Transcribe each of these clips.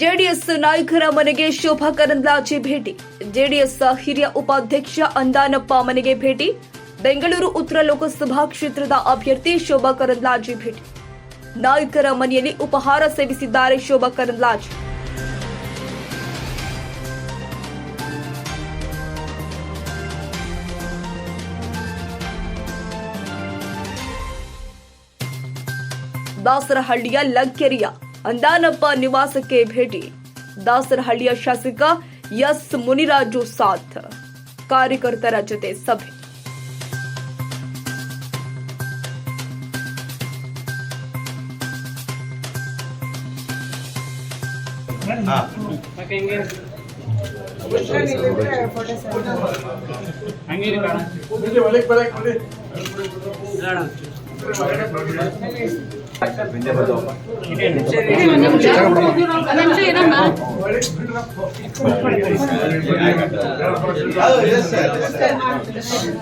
JDS ನಾಯಕರ ಮನೆಗೆ ಶೋಭಾ ಕರಂದ್ಲಾಜೆ ಭೇಟಿ. ಜೆಡಿಎಸ್ ಹಿರಿಯ ಉಪಾಧ್ಯಕ್ಷ ಅಂದಾನಪ್ಪ ಮನೆಗೆ ಭೇಟಿ. ಬೆಂಗಳೂರು ಉತ್ತರ ಲೋಕಸಭಾ ಕ್ಷೇತ್ರದ ಅಭ್ಯರ್ಥಿ ಶೋಭಾ ಕರಂದ್ಲಾಜೆ ಭೇಟಿ. ನಾಯಕರ ಮನೆಯಲ್ಲಿ ಉಪಹಾರ ಸೇವಿಸಿದ್ದಾರೆ ಶೋಭಾ ಕರಂದ್ಲಾಜೆ. ದಾಸರಹಳ್ಳಿಯ ಲಗ್ಗೆರೆಯ ಅಂದಾನಪ್ಪ ನಿವಾಸಕ್ಕೆ ಭೇಟಿ. ದಾಸರಹಳ್ಳಿಯ ಶಾಸಕ ಎಸ್ ಮುನಿರಾಜು ಸಾಥ್ ಕಾರ್ಯಕರ್ತರ ಜೊತೆ ಸಭೆ.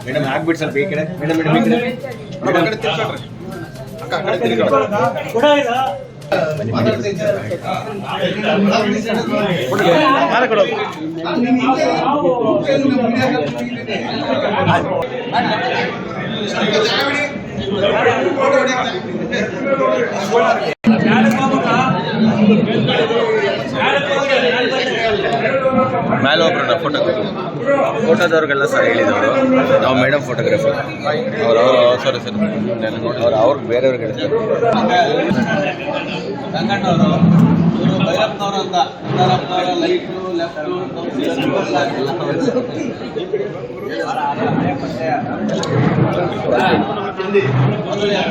ಮೇಡಮ್ ಆಗ್ಬಿಟ್ಟು ಸ್ವಲ್ಪ ಈ ಕಡೆ ಮೇಡಮ್ ಮೇಡಮ್ ಈ ಕಡೆ ಮೇಡಮ್ ಆ ಕಡೆ ಮಾಲೆ ಒಬ್ಬರನ್ನ ಫೋಟೋ ಫೋಟೋದವ್ರಿಗೆಲ್ಲ ಸರ್ ಹೇಳಿದವರು, ನಾವು ಮೇಡಮ್ ಫೋಟೋಗ್ರಾಫರ್ ಅವ್ರು ಅವ್ರು ಸರಿ ಸರ್ ಅವ್ರು ಅವ್ರಿಗೆ ಬೇರೆಯವ್ರಿಗೆ ಹೇಳ್ತಾರೆ ಮೊದಲು ಎಂ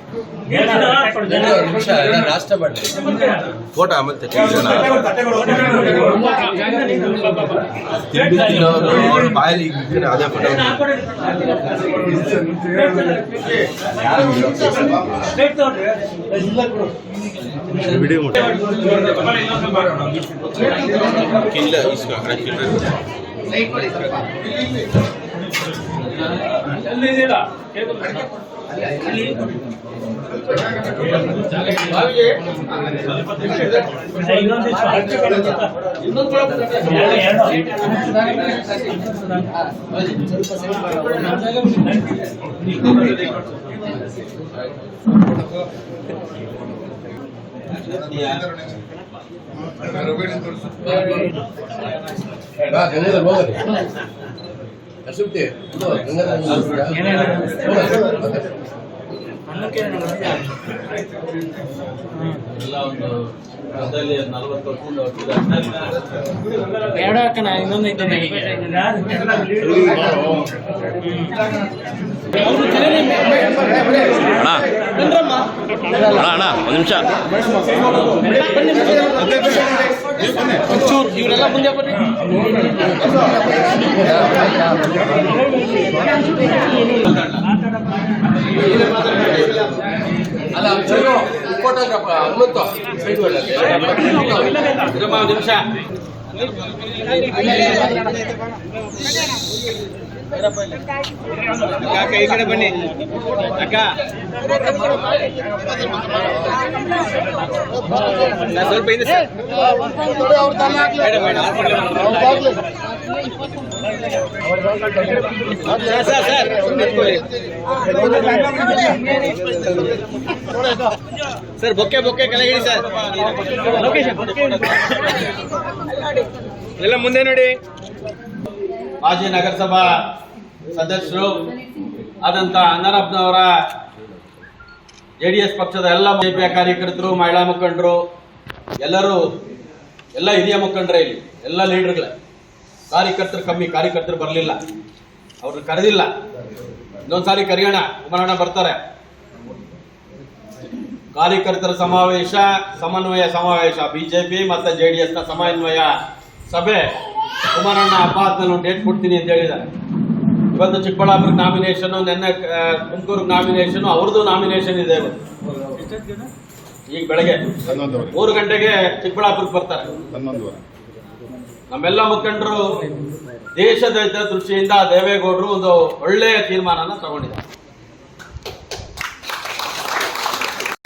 ಎರಡು ಫೋಟೋ ಆಮೇಲೆ ಬಾಯಲ್ಲಿ ಅದೇ ಫೋಟೋ ಇಲ್ಲ ಕಡೆ ಕಿಲ್ಲ ಎಲ್ಲ ಒಂದು ಅದರಲ್ಲಿ ನಲವತ್ತು ವರ್ಷದಿಂದ ಇನ್ನೊಂದು ಐತೆ ಅಣ್ಣ. ಅಣ್ಣ ಒಂದು ನಿಮಿಷ. ಒಂಚೂರು ಇವರೆಲ್ಲ ಮುಂದೆ ಬರ್ರಿ ಅಲ್ಲ ಫೋಟೋಗ್ರಾಫರ್ ಹನುಮಂತು ಇರಮ್ಮ ಒಂದು ನಿಮಿಷ ಅಕ್ಕ ಈ ಕಡೆ ಬನ್ನಿ ಅಕ್ಕ ನಾನು ಸ್ವಲ್ಪ ಸರ್ ಸರ್ ಸರ್ ನಿಂತ್ಕೊಳ್ಳಿ. ಸರ್ ಬೊಕ್ಕೆ ಬೊಕ್ಕೆ ಕೆಳಗಿಡಿ ಸರ್ ಎಲ್ಲ ಮುಂದೆ ನೋಡಿ ಮಾಜಿ ನಗರಸಭಾ ಸದಸ್ಯರು ಆದಂತ ಅನರಬ್ನವರ ಜೆ ಡಿ ಎಸ್ ಪಕ್ಷದ ಎಲ್ಲ ಬಿಜೆಪಿಯ ಕಾರ್ಯಕರ್ತರು, ಮಹಿಳಾ ಮುಖಂಡರು, ಎಲ್ಲರೂ, ಎಲ್ಲ ಹಿರಿಯ ಮುಖಂಡರೇ ಇಲ್ಲಿ, ಎಲ್ಲ ಲೀಡರ್ಗಳ. ಕಾರ್ಯಕರ್ತರು ಕಮ್ಮಿ, ಕಾರ್ಯಕರ್ತರು ಬರಲಿಲ್ಲ. ಅವ್ರನ್ನ ಕರೆದಿಲ್ಲ. ಇನ್ನೊಂದ್ಸಾರಿ ಕರೆಯೋಣ, ಕುಮಾರಣ್ಣ ಬರ್ತಾರೆ. ಕಾರ್ಯಕರ್ತರ ಸಮಾವೇಶ, ಸಮನ್ವಯ ಸಮಾವೇಶ. ಬಿಜೆಪಿ ಮತ್ತು ಜೆ ಡಿ ಎಸ್ನ ಸಮನ್ವಯ ಸಭೆ. ಕುಮಾರಣ್ಣ ಹಬ್ಬ ಡೇಟ್ ಕೊಡ್ತೀನಿ ಅಂತ ಹೇಳಿದ್ದಾರೆ. ಇವತ್ತು ಚಿಕ್ಕಬಳ್ಳಾಪುರ ನಾಮಿನೇಷನ್ ನಿನ್ನೆ ತುಮಕೂರು ನಾಮಿನೇಷನ್ ಅವ್ರದ್ದು ನಾಮಿನೇಷನ್ ಇದೆ ಈಗ ಬೆಳಗ್ಗೆ ಮೂರು ಗಂಟೆಗೆ ಚಿಕ್ಕಬಳ್ಳಾಪುರಕ್ಕೆ ಬರ್ತಾರೆ. ನಮ್ಮೆಲ್ಲ ಮುಖಂಡರು ದೇಶದ ದೃಷ್ಟಿಯಿಂದ ದೇವೇಗೌಡರು ಒಂದು ಒಳ್ಳೆಯ ತೀರ್ಮಾನನ ತಗೊಂಡಿದ್ದಾರೆ.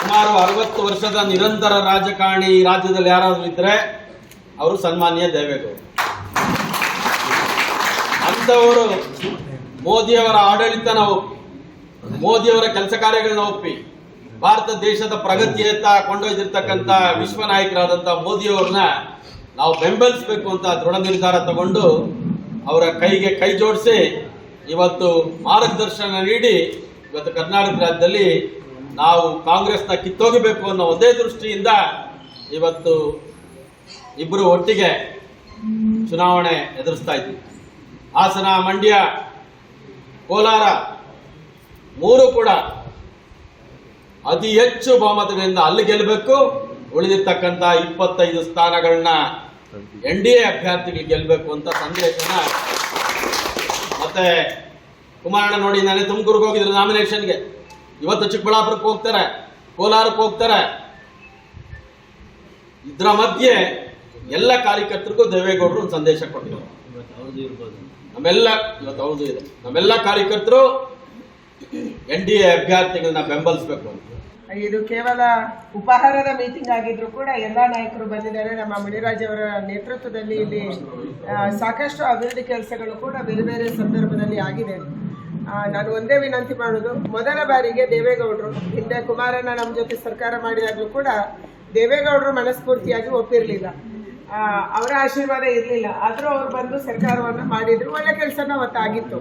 ಸುಮಾರು ಅರವತ್ತು ವರ್ಷದ ನಿರಂತರ ರಾಜಕಾರಣಿ ರಾಜ್ಯದಲ್ಲಿ ಯಾರಾದರೂ ಇದ್ರೆ ಅವರು ಸನ್ಮಾನ್ಯ ದೇವೇಗೌಡರು. ಅಂಥವರು ಮೋದಿಯವರ ನಾವು ಒಪ್ಪಿ ಮೋದಿಯವರ ಕೆಲಸ ಕಾರ್ಯಗಳನ್ನ ಒಪ್ಪಿ, ಭಾರತ ದೇಶದ ಪ್ರಗತಿಯತ್ತ ಕೊಂಡೊಯ್ದಿರ್ತಕ್ಕಂಥ ವಿಶ್ವ ನಾಯಕರಾದಂಥ ಮೋದಿಯವ್ರನ್ನ ನಾವು ಬೆಂಬಲಿಸಬೇಕು ಅಂತ ದೃಢ ನಿರ್ಧಾರ ತಗೊಂಡು ಅವರ ಕೈಗೆ ಕೈ ಜೋಡಿಸಿ ಇವತ್ತು ಮಾರ್ಗದರ್ಶನ ನೀಡಿ ಇವತ್ತು ಕರ್ನಾಟಕ ರಾಜ್ಯದಲ್ಲಿ ನಾವು ಕಾಂಗ್ರೆಸ್ನ ಕಿತ್ತೋಗಬೇಕು ಅನ್ನೋ ಒಂದೇ ದೃಷ್ಟಿಯಿಂದ ಇವತ್ತು ಇಬ್ಬರು ಒಟ್ಟಿಗೆ ಚುನಾವಣೆ ಎದುರಿಸ್ತಾ ಇದ್ವಿ. ಹಾಸನ ಮಂಡ್ಯ ಕೋಲಾರ, ಮೂರು ಕೂಡ. ಅತಿ ಹೆಚ್ಚು ಬಹುಮತಗಳಿಂದ ಅಲ್ಲಿ ಗೆಲ್ಲಬೇಕು ಉಳಿದಿರ್ತಕ್ಕಂಥ ಇಪ್ಪತ್ತೈದು ಸ್ಥಾನಗಳನ್ನ ಎನ್ ಡಿ ಎ ಅಭ್ಯರ್ಥಿಗಳು ಗೆಲ್ಲಬೇಕು ಅಂತ ಸಂದೇಶನ ಮತ್ತೆ ಕುಮಾರಣ್ಣ ನೋಡಿ, ನಾನೇ ತುಮಕೂರಿಗೆ ಹೋಗಿದ್ರು ನಾಮಿನೇಷನ್ಗೆ ಇವತ್ತು ಚಿಕ್ಕಬಳ್ಳಾಪುರಕ್ಕೆ ಹೋಗ್ತಾರೆ, ಕೋಲಾರಕ್ಕೆ ಹೋಗ್ತಾರೆ. ಇದ್ರ ಮಧ್ಯೆ ಎಲ್ಲ ಕಾರ್ಯಕರ್ತರಿಗೂ ದೇವೇಗೌಡರು ಒಂದು ಸಂದೇಶ ಕೊಟ್ಟಿದ್ದಾರೆ. ನಮ್ಮೆಲ್ಲ ಇವತ್ತು ಅವ್ರದ್ದು ಇದೆ. ನಮ್ಮೆಲ್ಲ ಕಾರ್ಯಕರ್ತರು ಎನ್ ಡಿ ಎ ಅಭ್ಯರ್ಥಿಗಳನ್ನ ಬೆಂಬಲಿಸಬೇಕು ಅಂತ. ಇದು ಕೇವಲ ಉಪಹಾರದ ಮೀಟಿಂಗ್ ಆಗಿದ್ರು ಕೂಡ ಎಲ್ಲ ನಾಯಕರು ಬಂದಿದ್ದಾರೆ. ನಮ್ಮ ಮುನಿರಾಜ್ ಅವರ ನೇತೃತ್ವದಲ್ಲಿ ಇಲ್ಲಿ ಸಾಕಷ್ಟು ಅಭಿವೃದ್ಧಿ ಕೆಲಸಗಳು ಕೂಡ ಬೇರೆ ಬೇರೆ ಸಂದರ್ಭದಲ್ಲಿ ಆಗಿದೆ. ನಾನು ಒಂದೇ ವಿನಂತಿ ಮಾಡೋದು ಮೊದಲ ಬಾರಿಗೆ ದೇವೇಗೌಡರು, ಹಿಂದೆ ಕುಮಾರಣ್ಣ ನಮ್ಮ ಜೊತೆ ಸರ್ಕಾರ ಮಾಡಿದಾಗಲೂ ಕೂಡ ದೇವೇಗೌಡರು ಮನಸ್ಫೂರ್ತಿಯಾಗಿ ಒಪ್ಪಿರಲಿಲ್ಲ. ಅವರ ಆಶೀರ್ವಾದ ಇರಲಿಲ್ಲ. ಆದರೂ ಅವರು ಬಂದು ಸರ್ಕಾರವನ್ನು ಮಾಡಿದ್ರು. ಒಳ್ಳೆ ಕೆಲಸನ ಅವತ್ತಾಗಿತ್ತು.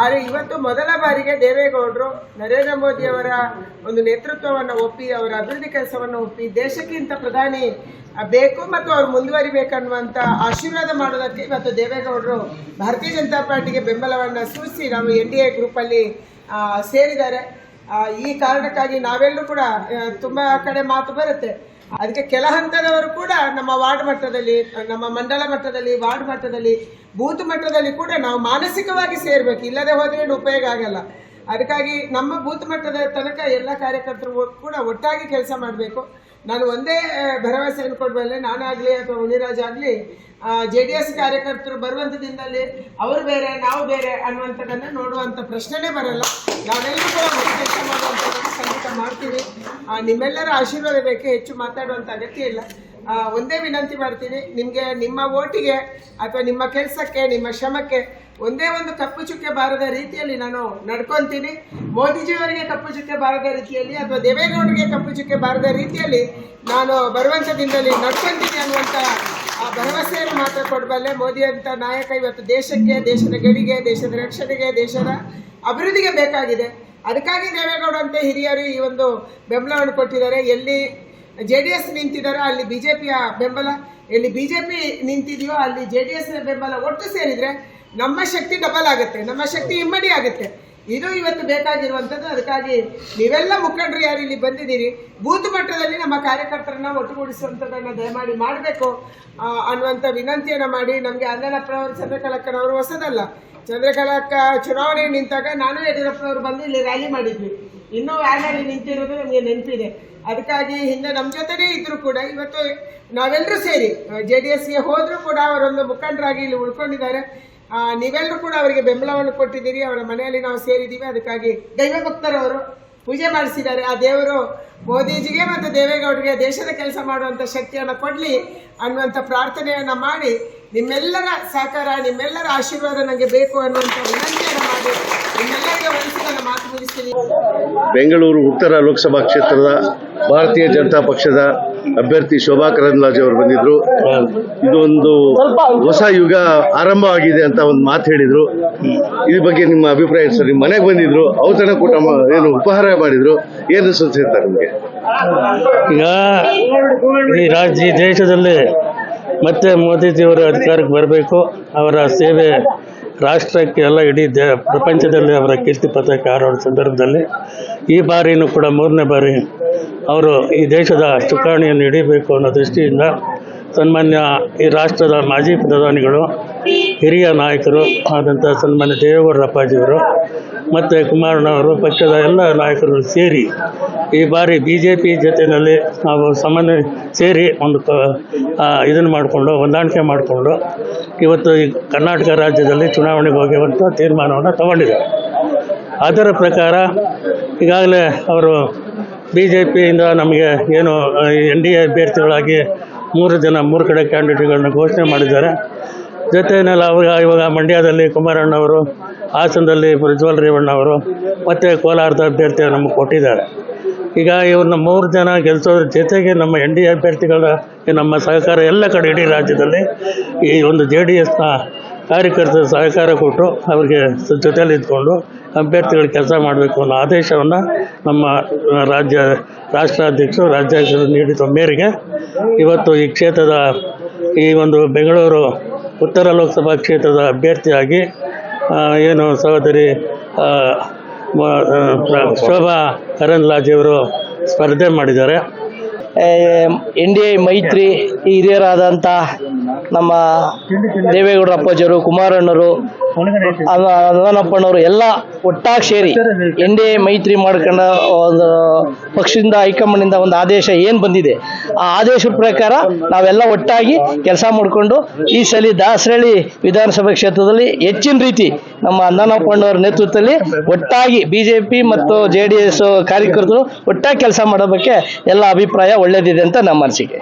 ಆದರೆ ಇವತ್ತು ಮೊದಲ ಬಾರಿಗೆ ದೇವೇಗೌಡರು ನರೇಂದ್ರ ಮೋದಿ ಅವರ ಒಂದು ನೇತೃತ್ವವನ್ನು ಒಪ್ಪಿ, ಅವರ ಅಭಿವೃದ್ಧಿ ಕೆಲಸವನ್ನು ಒಪ್ಪಿ ದೇಶಕ್ಕಿಂತ ಪ್ರಧಾನಿ ಬೇಕು ಮತ್ತು ಅವ್ರು ಮುಂದುವರಿಬೇಕನ್ನುವಂಥ ಆಶೀರ್ವಾದ ಮಾಡೋದಕ್ಕೆ ಇವತ್ತು ದೇವೇಗೌಡರು ಭಾರತೀಯ ಜನತಾ ಪಾರ್ಟಿಗೆ ಬೆಂಬಲವನ್ನು ಸೂಚಿಸಿ ನಾವು ಎನ್ ಡಿ ಎ ಗ್ರೂಪಲ್ಲಿ ಸೇರಿದ್ದಾರೆ. ಈ ಕಾರಣಕ್ಕಾಗಿ ನಾವೆಲ್ಲರೂ ಕೂಡ ತುಂಬ ಕಡೆ ಮಾತು ಬರುತ್ತೆ. ಅದಕ್ಕೆ ಕೆಲ ಹಂತದವರು ಕೂಡ ನಮ್ಮ ವಾರ್ಡ್ ಮಟ್ಟದಲ್ಲಿ, ನಮ್ಮ ಮಂಡಲ ಮಟ್ಟದಲ್ಲಿ, ವಾರ್ಡ್ ಮಟ್ಟದಲ್ಲಿ, ಬೂತ್ ಮಟ್ಟದಲ್ಲಿ ಕೂಡ ನಾವು ಮಾನಸಿಕವಾಗಿ ಸೇರ್ಬೇಕು. ಇಲ್ಲದೆ ಹೋದ್ರೆ ಉಪಯೋಗ ಆಗಲ್ಲ. ಅದಕ್ಕಾಗಿ ನಮ್ಮ ಬೂತ್ ಮಟ್ಟದ ತನಕ ಎಲ್ಲ ಕಾರ್ಯಕರ್ತರು ಕೂಡ ಒಟ್ಟಾಗಿ ಕೆಲಸ ಮಾಡಬೇಕು. ನಾನು ಒಂದೇ ಭರವಸೆಯನ್ನು ಕೊಡಬಲ್ಲೆ ನಾನಾಗಲಿ ಅಥವಾ ಮುನಿರಾಜ್ ಆಗಲಿ ಜೆ ಡಿ ಎಸ್ ಕಾರ್ಯಕರ್ತರು ಬರುವಂಥ ದಿನದಲ್ಲಿ ಅವರು ಬೇರೆ, ನಾವು ಬೇರೆ ಅನ್ನುವಂಥದ್ದನ್ನು ನೋಡುವಂಥ ಪ್ರಶ್ನೆನೇ ಬರಲ್ಲ. ನಾವೆಲ್ಲರೂ ಕೂಡ ಸಂಗೀತ ಖಂಡಿತ ಮಾಡ್ತೀವಿ. ನಿಮ್ಮೆಲ್ಲರ ಆಶೀರ್ವಾದ ಬೇಕೇ ಹೆಚ್ಚು ಮಾತಾಡುವಂಥ ಅಗತ್ಯ ಇಲ್ಲ. ಒಂದೇ ವಿನಂತಿ ಮಾಡ್ತೀನಿ, ನಿಮಗೆ ನಿಮ್ಮ ಓಟಿಗೆ ಅಥವಾ ನಿಮ್ಮ ಕೆಲಸಕ್ಕೆ, ನಿಮ್ಮ ಶ್ರಮಕ್ಕೆ ಒಂದೇ ಒಂದು ಕಪ್ಪು ಚುಕ್ಕೆ ಬಾರದ ರೀತಿಯಲ್ಲಿ ನಾನು ನಡ್ಕೊತೀನಿ. ಮೋದಿಜಿಯವರಿಗೆ ಕಪ್ಪು ಚುಕ್ಕೆ ಬಾರದ ರೀತಿಯಲ್ಲಿ ಅಥವಾ ದೇವೇಗೌಡರಿಗೆ ಕಪ್ಪು ಚುಕ್ಕೆ ಬಾರದ ರೀತಿಯಲ್ಲಿ ನಾನು ಬರುವಂಥ ದಿನದಲ್ಲಿ ನಡ್ಕೊಂತೀನಿ ಅನ್ನುವಂಥ ಆ ಭರವಸೆಯನ್ನು ಮಾತ್ರ ಕೊಡಬಲ್ಲೆ. ಮೋದಿ ಅಂತ ನಾಯಕ ಇವತ್ತು ದೇಶಕ್ಕೆ, ದೇಶದ ಗಡಿಗೆ ದೇಶದ ರಕ್ಷಣೆಗೆ, ದೇಶದ ಅಭಿವೃದ್ಧಿಗೆ ಬೇಕಾಗಿದೆ. ಅದಕ್ಕಾಗಿ ದೇವೇಗೌಡ ಅಂತ ಹಿರಿಯರು ಈ ಒಂದು ಬೆಂಬಲವನ್ನು ಕೊಟ್ಟಿದ್ದಾರೆ. ಎಲ್ಲಿ ಜೆ ಡಿ ಎಸ್ ನಿಂತಿದ್ದಾರೋ, ಅಲ್ಲಿ ಬಿಜೆಪಿಯ ಬೆಂಬಲ. ಎಲ್ಲಿ ಬಿಜೆಪಿ ನಿಂತಿದೆಯೋ, ಅಲ್ಲಿ ಜೆ ಡಿ ಎಸ್ ಬೆಂಬಲ ಒಟ್ಟು ಸೇರಿದರೆ ನಮ್ಮ ಶಕ್ತಿ ಡಬಲ್ ಆಗುತ್ತೆ, ನಮ್ಮ ಶಕ್ತಿ ಇಮ್ಮಡಿ ಆಗುತ್ತೆ. ಇದು ಇವತ್ತು ಬೇಕಾಗಿರುವಂಥದ್ದು. ಅದಕ್ಕಾಗಿ ನೀವೆಲ್ಲ ಮುಖಂಡರು ಯಾರು ಇಲ್ಲಿ ಬಂದಿದ್ದೀರಿ, ಬೂತ್ ಮಟ್ಟದಲ್ಲಿ ನಮ್ಮ ಕಾರ್ಯಕರ್ತರನ್ನ ಒಟ್ಟುಗೂಡಿಸುವಂಥದ್ದನ್ನು ದಯಮಾಡಿ ಮಾಡಬೇಕು. ಅನ್ನುವಂಥ ವಿನಂತಿಯನ್ನು ಮಾಡಿ ನಮಗೆ ಅಂದನಪ್ಪನವರು ಚಂದ್ರಕಲಕ್ಕನವರು ಹೊಸದಲ್ಲ. ಚಂದ್ರಕಲಕ್ಕ ಚುನಾವಣೆ ನಿಂತಾಗ ನಾನು ಯಡಿಯೂರಪ್ಪನವರು ಬಂದು ಇಲ್ಲಿ ರ್ಯಾಲಿ ಮಾಡಿದ್ವಿ. ಇನ್ನೂ ವ್ಯಾಲಿ ನಿಂತಿರೋದು ನಮಗೆ ನೆನಪಿದೆ. ಅದಕ್ಕಾಗಿ ಹಿಂದೆ ನಮ್ಮ ಜೊತೆನೇ ಇದ್ರು ಕೂಡ ಇವತ್ತು ನಾವೆಲ್ಲರೂ ಸೇರಿ ಜೆ ಡಿ ಎಸ್ಗೆ ಹೋದರೂ ಕೂಡ ಅವರೊಂದು ಮುಖಂಡರಾಗಿ ಇಲ್ಲಿ ಉಳ್ಕೊಂಡಿದ್ದಾರೆ. ನೀವೆಲ್ಲರೂ ಕೂಡ ಅವರಿಗೆ ಬೆಂಬಲವನ್ನು ಕೊಟ್ಟಿದ್ದೀರಿ. ಅವರ ಮನೆಯಲ್ಲಿ ನಾವು ಸೇರಿದ್ದೀವಿ. ಅದಕ್ಕಾಗಿ ದೈವ ಭಕ್ತರವರು ಪೂಜೆ ಮಾಡಿಸಿದ್ದಾರೆ. ಆ ದೇವರು ಮೋದಿಜಿಗೆ ಮತ್ತು ದೇವೇಗೌಡರಿಗೆ ದೇಶದ ಕೆಲಸ ಮಾಡುವಂಥ ಶಕ್ತಿಯನ್ನು ಕೊಡಲಿ ಅನ್ನುವಂಥ ಪ್ರಾರ್ಥನೆಯನ್ನು ಮಾಡಿ ನಿಮ್ಮೆಲ್ಲರ ಸಹಕಾರ, ನಿಮ್ಮೆಲ್ಲರ ಆಶೀರ್ವಾದ ನನಗೆ ಬೇಕು ಅನ್ನುವಂಥ ವಿನಂತಿಯನ್ನು ಬೆಂಗಳೂರು ಉತ್ತರ ಲೋಕಸಭಾ ಕ್ಷೇತ್ರದ ಭಾರತೀಯ ಜನತಾ ಪಕ್ಷದ ಅಭ್ಯರ್ಥಿ ಶೋಭಾ ಕರಂದ್ಲಾಜೆ ಅವರು ಬಂದಿದ್ರು. ಇದೊಂದು ಹೊಸ ಯುಗ ಆರಂಭ ಆಗಿದೆ ಅಂತ ಒಂದು ಮಾತು ಹೇಳಿದ್ರು. ಇದ್ರ ಬಗ್ಗೆ ನಿಮ್ಮ ಅಭಿಪ್ರಾಯ ಸರ್, ನಿಮ್ಮ ಮನೆಗೆ ಬಂದಿದ್ರು, ಔತಣ ಕೂಟ ಏನು ಉಪಹಾರ ಮಾಡಿದ್ರು ಏನು ಸುನ್ಸಿರ್ತಾರೆ ನಿಮಗೆ? ಈಗ ಈ ರಾಜ್ಯ ದೇಶದಲ್ಲಿ ಮತ್ತೆ ಮೋದಿಜಿಯವರು ಅಧಿಕಾರಕ್ಕೆ ಬರಬೇಕು, ಅವರ ಸೇವೆ ರಾಷ್ಟ್ರಕ್ಕೆ ಎಲ್ಲ ಇಡೀ ದೇ, ಪ್ರಪಂಚದಲ್ಲಿ ಅವರ ಕೀರ್ತಿ ಪತಾಕ ಹಾರಾಡೋ ಸಂದರ್ಭದಲ್ಲಿ ಈ ಬಾರಿಯೂ ಕೂಡ ಮೂರನೇ ಬಾರಿ ಅವರು ಈ ದೇಶದ ಚುಕ್ಕಾಣಿಯನ್ನು ಹಿಡಿಬೇಕು ಅನ್ನೋ ದೃಷ್ಟಿಯಿಂದ ಸನ್ಮಾನ್ಯ ಈ ರಾಷ್ಟ್ರದ ಮಾಜಿ ಪ್ರಧಾನಿಗಳು, ಹಿರಿಯ ನಾಯಕರು ಆದಂಥ ಸನ್ಮಾನ್ಯ ದೇವೇಗೌಡರ ಅಪ್ಪಾಜಿಯವರು ಮತ್ತು ಕುಮಾರಣ್ಣವರು ಪಕ್ಷದ ಎಲ್ಲ ನಾಯಕರು ಸೇರಿ ಈ ಬಾರಿ ಬಿ ಜೆ ಪಿ ಜೊತೆಯಲ್ಲಿ ನಾವು ಸಮನ್ವಯ ಸೇರಿ ಒಂದು ಇದನ್ನು ಮಾಡಿಕೊಂಡು, ಹೊಂದಾಣಿಕೆ ಮಾಡಿಕೊಂಡು ಇವತ್ತು ಈ ಕರ್ನಾಟಕ ರಾಜ್ಯದಲ್ಲಿ ಚುನಾವಣೆಗೆ ಹೋಗುವಂಥ ತೀರ್ಮಾನವನ್ನು ತಗೊಂಡಿದೆ. ಅದರ ಪ್ರಕಾರ ಈಗಾಗಲೇ ಅವರು ಬಿ ಜೆ ಪಿಯಿಂದ ನಮಗೆ ಏನು ಎನ್ ಡಿ ಎ ಅಭ್ಯರ್ಥಿಗಳಾಗಿ ಮೂರು ಜನ, ಮೂರು ಕಡೆ ಕ್ಯಾಂಡಿಡೇಟ್ಗಳನ್ನ ಘೋಷಣೆ ಮಾಡಿದ್ದಾರೆ. ಜೊತೆಯಲ್ಲಿ ಅವಾಗ ಇವಾಗ ಮಂಡ್ಯದಲ್ಲಿ ಕುಮಾರಣ್ಣವರು, ಹಾಸನದಲ್ಲಿ ಪ್ರಜ್ವಲ್ ರೇವಣ್ಣ ಅವರು ಮತ್ತು ಕೋಲಾರದ ಅಭ್ಯರ್ಥಿ ನಮಗೆ ಕೊಟ್ಟಿದ್ದಾರೆ. ಈಗ ಇವ್ರನ್ನ ಮೂರು ಜನ ಗೆಲ್ಸೋದ್ರ ಜೊತೆಗೆ ನಮ್ಮ ಎನ್ ಡಿ ಅಭ್ಯರ್ಥಿಗಳ, ನಮ್ಮ ಸಹಕಾರ ಎಲ್ಲ ಕಡೆ ಇಡೀ ರಾಜ್ಯದಲ್ಲಿ ಈ ಒಂದು ಜೆ ಡಿ ಎಸ್ನ ಕಾರ್ಯಕರ್ತರ ಸಹಕಾರ ಕೊಟ್ಟು ಅವರಿಗೆ ಜೊತೆಯಲ್ಲಿ ಇದ್ಕೊಂಡು ಅಭ್ಯರ್ಥಿಗಳು ಕೆಲಸ ಮಾಡಬೇಕು ಅನ್ನೋ ಆದೇಶವನ್ನು ನಮ್ಮ ರಾಜ್ಯ ರಾಷ್ಟ್ರಾಧ್ಯಕ್ಷರು, ರಾಜ್ಯಾಧ್ಯಕ್ಷರು ನೀಡಿದ ಮೇರೆಗೆ ಇವತ್ತು ಈ ಕ್ಷೇತ್ರದ ಈ ಒಂದು ಬೆಂಗಳೂರು ಉತ್ತರ ಲೋಕಸಭಾ ಕ್ಷೇತ್ರದ ಅಭ್ಯರ್ಥಿಯಾಗಿ ಏನು ಸಹೋದರಿ ಶೋಭಾ ಕರಂದ್ಲಾಜೆಯವರು ಸ್ಪರ್ಧೆ ಮಾಡಿದ್ದಾರೆ. ಎನ್ ಡಿ ಎ ಮೈತ್ರಿ ಹಿರಿಯರಾದಂಥ ನಮ್ಮ ದೇವೇಗೌಡರ ಅಪ್ಪಾಜಿಯವರು, ಕುಮಾರಣ್ಣರು ಅಣ್ಣನಪ್ಪಣ್ಣವರು ಎಲ್ಲ ಒಟ್ಟಾಗಿ ಸೇರಿ ಎನ್ ಡಿ ಎ ಮೈತ್ರಿ ಮಾಡ್ಕೊಂಡ ಒಂದು ಪಕ್ಷದಿಂದ ಹೈಕಮಾಂಡಿಂದ ಒಂದು ಆದೇಶ ಏನು ಬಂದಿದೆ, ಆ ಆದೇಶದ ಪ್ರಕಾರ ನಾವೆಲ್ಲ ಒಟ್ಟಾಗಿ ಕೆಲಸ ಮಾಡಿಕೊಂಡು ಈ ಸಲ ದಾಸರಳ್ಳಿ ವಿಧಾನಸಭಾ ಕ್ಷೇತ್ರದಲ್ಲಿ ಹೆಚ್ಚಿನ ರೀತಿ ನಮ್ಮ ಅಣ್ಣನಪ್ಪಣ್ಣವರ ನೇತೃತ್ವದಲ್ಲಿ ಒಟ್ಟಾಗಿ ಬಿ ಜೆ ಪಿ ಮತ್ತು ಜೆ ಡಿ ಎಸ್ ಕಾರ್ಯಕರ್ತರು ಒಟ್ಟಾಗಿ ಕೆಲಸ ಮಾಡೋದಕ್ಕೆ ಎಲ್ಲ ಅಭಿಪ್ರಾಯ ಒಳ್ಳೆಯದಿದೆ ಅಂತ ನಮ್ಮ ಅನಿಸಿಕೆ.